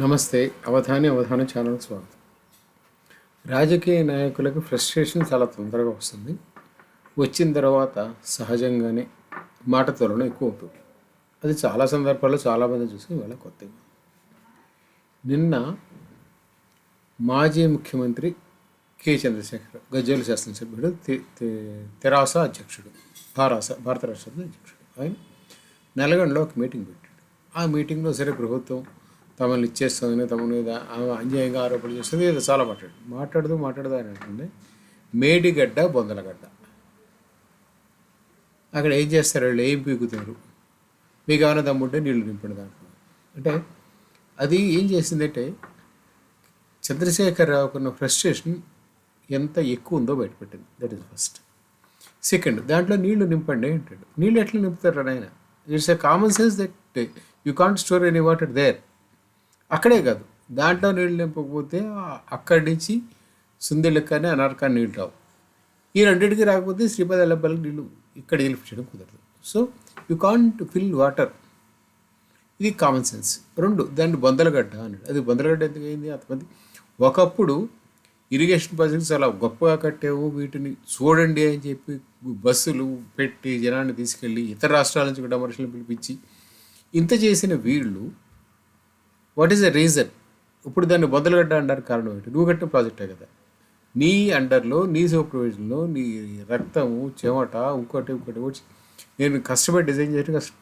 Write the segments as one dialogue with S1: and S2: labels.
S1: నమస్తే అవధాని అవధాన ఛానల్ స్వాగతం. రాజకీయ నాయకులకు ఫ్రస్ట్రేషన్ చాలా తొందరగా వస్తుంది. వచ్చిన తర్వాత సహజంగానే మాట త్వరణ ఎక్కువ అవుతుంది అది చాలా సందర్భాల్లో చాలామంది చూసి ఇవాళ కొత్తగా నిన్న మాజీ ముఖ్యమంత్రి కె చంద్రశేఖర్ గజ్జల శాసనసభ్యుడు సభ్యుడు తె- తెరాస అధ్యక్షుడు భారాస భారత రాష్ట్ర అధ్యక్షుడు. ఆయన నల్గొండలో ఒక మీటింగ్ పెట్టాడు. ఆ మీటింగ్లో సరే ప్రభుత్వం తమను ఇచ్చేస్తుందని తమ మీద ఆమె అన్యాయంగా ఆరోపణ చేస్తుంది. ఇది చాలా మాట్లాడు మాట్లాడుతూ మాట్లాడుతూ అని అంటుంది మేడిగడ్డ బొందలగడ్డ. అక్కడ ఏం చేస్తారు వాళ్ళు? ఏం పీకుతారు? మీకు ఏమైనా దమ్ముంటే నీళ్ళు నింపండి దాంట్లో. అంటే అది ఏం చేసిందంటే చంద్రశేఖర్ రావుకున్న ఫ్రస్ట్రేషన్ ఎంత ఎక్కువ ఉందో బయటపెట్టింది. దట్ ఈస్ ఫస్ట్ సెకండ్ దాంట్లో నీళ్ళు నింపండి అంటాడు. నీళ్ళు ఎట్లా నింపుతారు ఆయన it's a common sense that you can't store any water there అక్కడే కాదు. దాంట్లో నీళ్ళు నింపకపోతే అక్కడి నుంచి సుందిళ్ళకి కానీ అనార్కాన్ని నీళ్ళు రావు. ఈ రెండింటికి రాకపోతే శ్రీపతి అల్లబ్బలకి నీళ్ళు ఇక్కడ నిలిపించడం కుదరదు. So you can't fill water. ఇది కామన్ సెన్స్. రెండు దాన్ని బొందలగడ్డ అన్నాడు. అది బొందలగడ్డ ఎందుకు అయింది? అంతమంది ఒకప్పుడు ఇరిగేషన్ ప్రాజెక్ట్స్ అలా గొప్పగా కట్టావు వీటిని చూడండి అని చెప్పి బస్సులు పెట్టి జనాన్ని తీసుకెళ్ళి ఇతర రాష్ట్రాల నుంచి కూడా మనుషులను పిలిపించి ఇంత చేసిన వీళ్ళు వాట్ ఈస్ ద రీజన్ ఇప్పుడు దాన్ని బొందలగడ్డ అంటారు కారణం ఏంటి? నువ్వు కట్టిన ప్రాజెక్టే కదా. నీ అండర్లో నీ సూపర్విజన్లో నీ రక్తము చెమట ఇంకోటి ఇంకోటి వచ్చి నేను కష్టపడి డిజైన్ చేసి కష్ట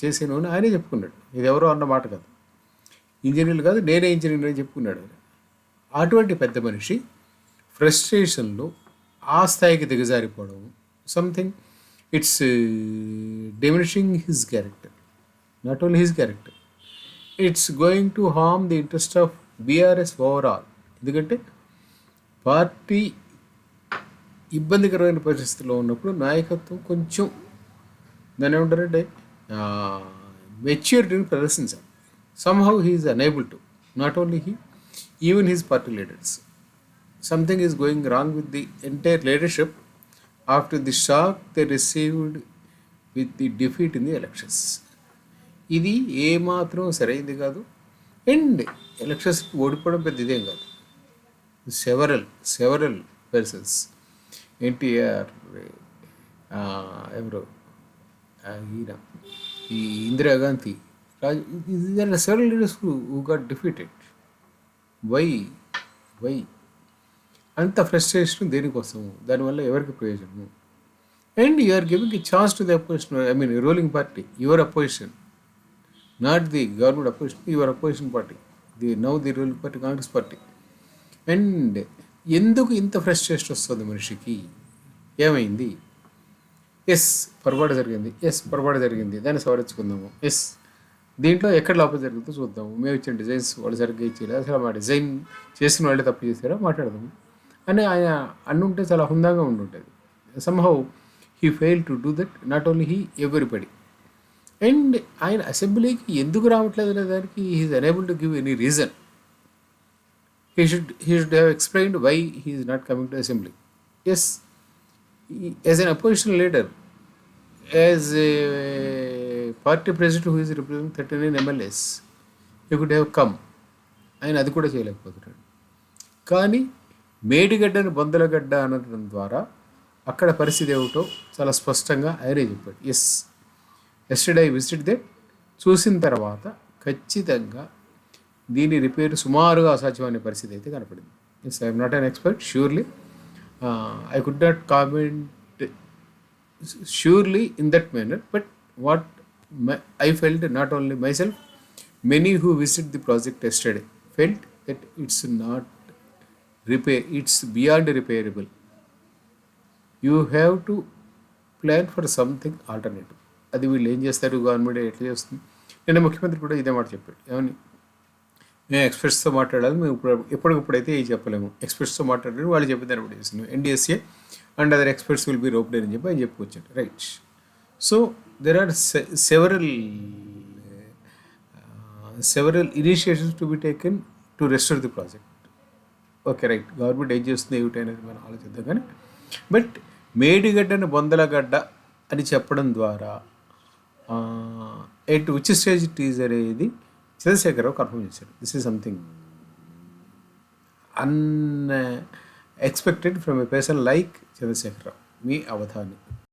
S1: చేసాను అని ఆయనే చెప్పుకున్నాడు. ఇది ఎవరో అన్న మాట కాదు. ఇంజనీర్లు కాదు నేనే ఇంజనీర్ అని చెప్పుకున్నాడు అటువంటి పెద్ద మనిషి ఫ్రస్ట్రేషన్లో ఆ స్థాయికి దిగజారిపోవడం something it's diminishing his character not only his character it's going to harm the interest of BRS overall ఎందుకంటే పార్టీ ఇబ్బందికరమైన పరిస్థితిలో ఉన్నప్పుడు నాయకత్వం కొంచెం దాని ఏమంటారంటే మెచ్యూరిటీని ప్రదర్శించాలి. Somehow he is unable to not only he even his party leaders something is going wrong with the entire leadership after the shock they received with the defeat in the elections ఇది ఏమాత్రం సరైంది కాదు. And elections ఓడిపోవడం పెద్ద ఇదేం కాదు. Several several persons NTR ఎవరు? ఈయన. ఈ Indira Gandhi. Raj several leaders who got defeated why why అంత ఫ్రస్ట్రేషన్ దేనికోసము దానివల్ల ఎవరికి ప్రయోజనము? And you are giving a chance to the opposition I mean ruling party your opposition not the government opposition your opposition party. The now the ruling party Congress party. And ఎందుకు ఇంత frustration వస్తుంది మనిషికి? ఏమైంది? Yes పొరపాటు జరిగింది. Yes పొరపాటు జరిగింది. దాన్ని సవరించుకుందాము. ఎస్. దీంట్లో ఎక్కడ లోపల జరుగుతుందో చూద్దాము. మేము ఇచ్చిన డిజైన్స్ వాళ్ళు సరిగ్గా ఇచ్చేలా అసలు మా డిజైన్ చేసిన వాళ్ళే తప్పు చేశారా? మాట్లాడదాము. అని ఆయన అన్నుంటే చాలా హుందాగా ఉండుంటుంది. Somehow he fail to do that not only he everybody and ఆయన అసెంబ్లీకి ఎందుకు రావట్లేదు అనే దానికి he is unable to give any reason he should he should have explained why he is not coming to assembly as as an opposition leader as party president who is represent thirty nine MLAs you could have come ఆయన అది కూడా చేయలేకపోతున్నాడు. కానీ మేడిగడ్డను బొందలగడ్డ అనడం ద్వారా అక్కడ పరిస్థితి ఏమిటో చాలా స్పష్టంగా ఆయనే చెప్పాడు. Yes yesterday I visited చూసిన తర్వాత ఖచ్చితంగా దీని రిపేర్ సుమారుగా అసాధ్యమైన పరిస్థితి అయితే కనపడింది. Yes I'm not an expert surely I could not comment surely in that manner but what I felt not only myself many who visit the project yesterday felt that it's not repair it's beyond repairable you have to plan for something alternative అది వీళ్ళు ఏం చేస్తారు? Government ఎట్లా చేస్తుంది? నిన్న ముఖ్యమంత్రి కూడా ఇదే మాట చెప్పాడు. ఏమని? మేము ఎక్స్ప్రెస్తో మాట్లాడాలి మేము ఇప్పుడు ఎప్పటికప్పుడైతే ఏం చెప్పలేము. ఎక్స్ప్రెస్తో మాట్లాడారు వాళ్ళు చెప్పిన దాన్ని బట్టి చేస్తున్నాం and other experts will be roped అని చెప్పి ఆయన చెప్పుకొచ్చాడు right so there are several several initiations to be taken to restore the project okay right government ఏం చేస్తుంది? ఏమిటి అనేది మనం ఆలోచిద్దాం కానీ బట్ మేడిగడ్డను బొందలగడ్డ అని చెప్పడం ద్వారా ఎట్ విచ్ స్టేజ్ టీజర్ ఇది చంద్రశేఖరరావు కన్ఫర్మ్ చేశారు this is something unexpected from a person like Chandrasekhararao. Me Avadhani.